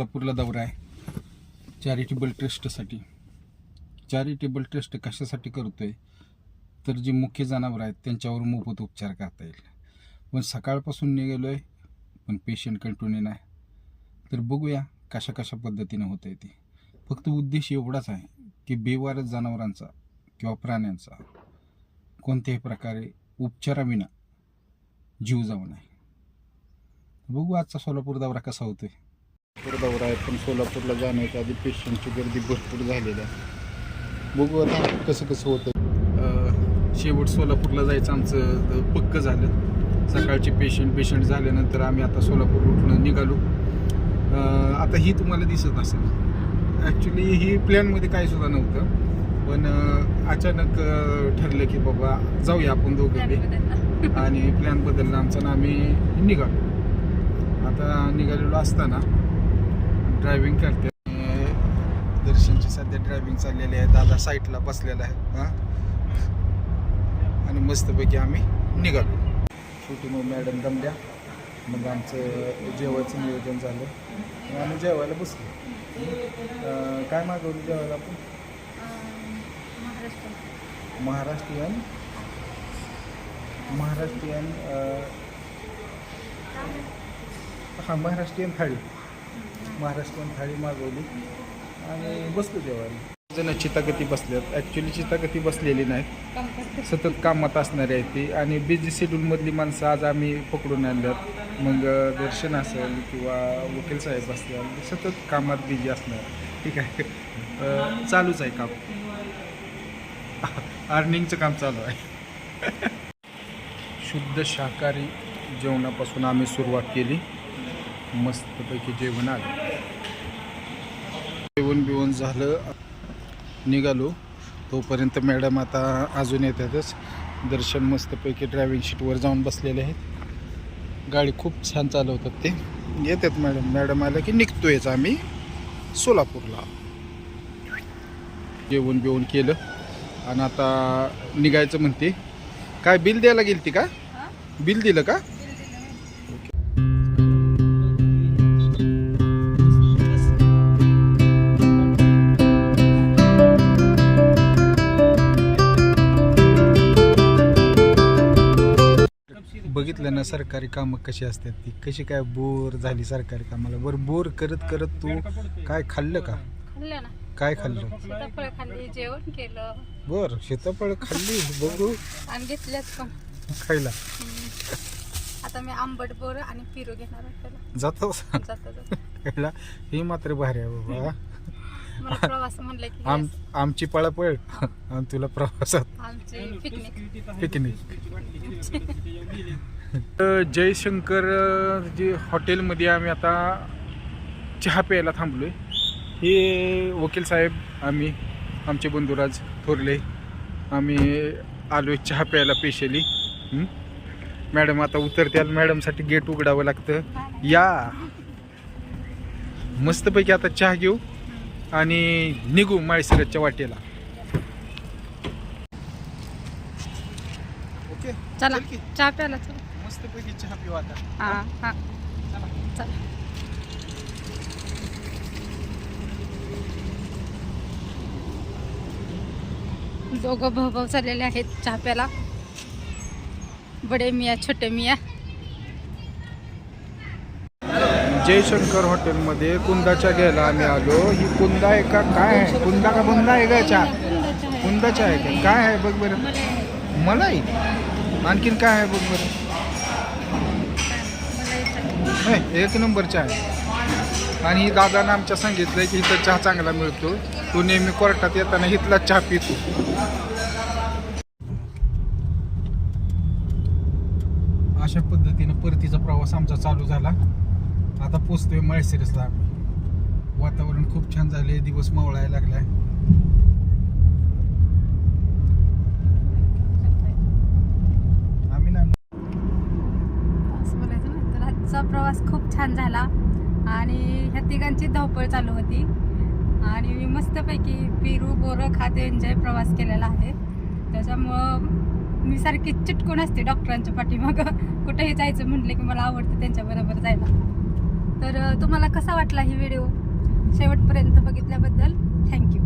सोलापूरला दौरा आहे. चॅरिटेबल ट्रस्टसाठी चॅरिटेबल ट्रस्ट कशासाठी करतोय? तर जी मुख्य जनावर आहेत त्यांच्यावर मोफत उपचार करता येईल. पण सकाळपासून निघालो आहे पण पेशंट कंटिन्यू नाही. तर बघूया कशा कशा पद्धतीनं होत आहे ते. फक्त उद्देश एवढाच आहे की बेवारस जनावरांचा किंवा प्राण्यांचा कोणत्याही प्रकारे उपचाराविना जीव जाऊ नये. बघू आजचा सोलापूर दौरा कसा होतोय. दौरा आहे पण सोलापूरला जाण्याच्या आधी पेशंटची गर्दी भरपूर झालेली आहे. बघू आता कसं कसं होतं शेवट सोलापूरला जायचं आमचं पक्क झालं. सकाळचे पेशंट पेशंट झाल्यानंतर आम्ही आता सोलापूर रूटनं निघालो. आता ही तुम्हाला दिसत असेल. ॲक्च्युली ही प्लॅनमध्ये काही सुद्धा नव्हतं. पण अचानक ठरलं की बाबा जाऊया आपण दोघं बी. आणि प्लॅन बदलला आमचा आणि आम्ही निघालो. आता निघालेलो असताना ड्रायव्हिंग करते. दर्शनची सध्या ड्रायव्हिंग चाललेली आहे. दादा साईटला बसलेला आहे. हां? आणि मस्तपैकी आम्ही निघालो. शेवटी मग मॅडम दमल्या. मग आमचं जेवायचं नियोजन झालं. मग आम्ही जेवायला बसलो. काय मागवलं जेवायला आपण? महाराष्ट्रीयन. महाराष्ट्रीयन हां महाराष्ट्रीयन थाळी. महाराष्ट्रीयन थाळी मागवली आणि बसलो जेवायला. जण चितागती बसल्यात ॲक्च्युली चितागती बसलेली नाहीत. सतत कामात असणारी आहेत ती. आणि बिझी शेड्यूलमधली माणसं आज आम्ही पकडून आणल्यात. मग दर्शन असेल किंवा वकील साहेब असतील सतत कामात बिझी असणार. ठीक आहे. चालूच आहे काम. अर्निंगचं काम चालू आहे. शुद्ध शाकाहारी जेवणापासून आम्ही सुरुवात केली. मस्तपैकी जेवण आलं. जेवण बिवण झालं निघालो. तोपर्यंत मॅडम आता अजून येतातच. दर्शन मस्तपैकी ड्रायव्हिंग सीटवर जाऊन बसलेले आहेत. गाडी खूप छान चालवतात ते. येतात मॅडम. मॅडम आलं की निघतोयच आम्ही सोलापूरला. जेवण बिवण केलं आणि आता निघायचं म्हणते. काय बिल द्यायला गेली ती का बिल दिलं का? ना सरकारी कामं कशी असतात ती? कशी काय बोर झाली सरकारी कामाला? बरं बोर करत करत तू काय खाल्लं का? खाल्लं ना. काय खाल्लं? सीताफळ खाल्ली जेवण केलं. बर सीताफळ खाल्ली बघू. आणि घेतल्याच पण. खायला. आता मी आंबट बोर आणि पिरू घेणार आहे त्याला. जातो? जाता जाता. खायला? ही मात्र भारी आहे बाबा. मला प्रवास म्हणलं की आम yes, आमची पळापळ. आणि तुला प्रवासात. आमची पिकनिक. पिकनिक. जयशंकर जे हॉटेलमध्ये आम्ही आता चहा प्यायला थांबलोय. हे वकील साहेब आम्ही आमचे बंधुराज थोरले आम्ही आलोय चहा प्यायला पेशली मॅडम आता उतरत्याल मॅडमसाठी गेट उघडावं लागतं. या. मस्तपैकी आता चहा घेऊ. आणि निघू माळशिरसच्या वाटेला. ओके चला चल की. चहा प्यायला चला. मस्तपैकी चहा पिऊ आता. हा हा. चला. दोघं भाऊ चाललेले आहेत चहा प्यायला. बडे मिया छोटे मिया. जयशंकर हॉटेलमध्ये कुंदाच्या घ्यायला आम्ही आलो. ही कुंदा आहे का? काय आहे? कुंदा का बुंदा आहे का चहा कुंदाच्या आहे का? काय आहे? बघ बरं. मलाई. आणखीन काय आहे? बघ बरं. नाही एक नंबर चहा आहे. आणि ही दादानं आमच्या सांगितलंय की इथं चहा चांगला मिळतो. तो नेहमी कोर्टात येताना इथला चहा पितो. अशा पद्धतीनं परतीचा प्रवास आमचा चालू झाला. आता पोचतोय माळशिरसला आम्ही वातावरण खूप छान झाले दिवस मावळायला लागलाय. आम्ही नाही तर आजचा प्रवास खूप छान झाला. आणि ह्या तिघांची धावपळ चालू होती. आणि मी मस्तपैकी पेरू बोरं खात एन्जॉय प्रवास केलेला आहे. त्याच्यामुळं मी सारखी चिटकून असते डॉक्टरांच्या पाठीमागं. कुठेही जायचं म्हटलं की मला आवडतं त्यांच्याबरोबर जायला. तर तुम्हाला कसा वाटला ही व्हिडिओ शेवटपर्यंत बघितल्याबद्दल? थँक्यू